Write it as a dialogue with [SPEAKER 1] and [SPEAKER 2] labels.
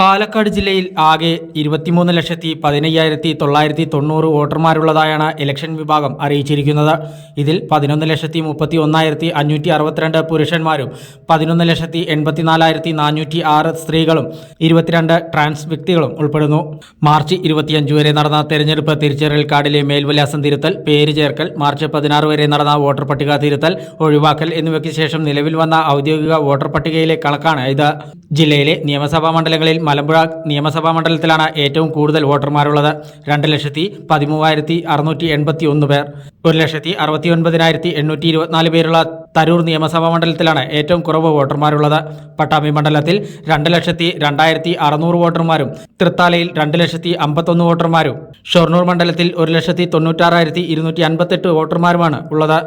[SPEAKER 1] പാലക്കാട് ജില്ലയിൽ ആകെ ഇരുപത്തിമൂന്ന് ലക്ഷത്തി പതിനയ്യായിരത്തി തൊള്ളായിരത്തി തൊണ്ണൂറ് വോട്ടർമാരുള്ളതായാണ് ഇലക്ഷൻ വിഭാഗം അറിയിച്ചിരിക്കുന്നത്. ഇതിൽ പതിനൊന്ന് ലക്ഷത്തി മുപ്പത്തി ഒന്നായിരത്തി അഞ്ഞൂറ്റി അറുപത്തിരണ്ട് പുരുഷന്മാരും പതിനൊന്ന് ലക്ഷത്തി എൺപത്തിനാലായിരത്തി നാനൂറ്റി ആറ് സ്ത്രീകളും ഇരുപത്തിരണ്ട് ട്രാൻസ് വ്യക്തികളും ഉൾപ്പെടുന്നു. മാർച്ച് ഇരുപത്തിയഞ്ച് വരെ നടന്ന തെരഞ്ഞെടുപ്പ് തിരിച്ചറിയൽ കാർഡിലെ മേൽവിലാസം തിരുത്തൽ പേര് ചേർക്കൽ മാർച്ച് പതിനാറ് വരെ നടന്ന വോട്ടർ പട്ടിക തിരുത്തൽ ഒഴിവാക്കൽ എന്നിവയ്ക്ക് ശേഷം നിലവിൽ വന്ന ഔദ്യോഗിക വോട്ടർ പട്ടികയിലെ കണക്കാണ് ഇത്. ജില്ലയിലെ നിയമസഭാ മണ്ഡലങ്ങളിൽ മലമ്പുഴ നിയമസഭാ മണ്ഡലത്തിലാണ് ഏറ്റവും കൂടുതൽ വോട്ടർമാരുള്ളത്. രണ്ട് ലക്ഷത്തി പതിമൂവായിരത്തി അറുന്നൂറ്റി എൺപത്തി ഒന്ന് പേർ. ഒരു ലക്ഷത്തി അറുപത്തി ഒൻപതിനായിരത്തി എണ്ണൂറ്റി ഇരുപത്തിനാല് പേരുള്ള തരൂർ നിയമസഭാ മണ്ഡലത്തിലാണ് ഏറ്റവും കുറവ് വോട്ടർമാരുള്ളത്. പട്ടാമ്പി മണ്ഡലത്തിൽ രണ്ട് ലക്ഷത്തി രണ്ടായിരത്തി അറുന്നൂറ് വോട്ടർമാരും തൃത്താലയിൽ രണ്ട് ലക്ഷത്തി അമ്പത്തൊന്ന് വോട്ടർമാരും ഷൊർണൂർ മണ്ഡലത്തിൽ ഒരു ലക്ഷത്തി തൊണ്ണൂറ്റാറായിരത്തി ഇരുന്നൂറ്റി അൻപത്തെട്ട് വോട്ടർമാരുമാണ് ഉള്ളത്.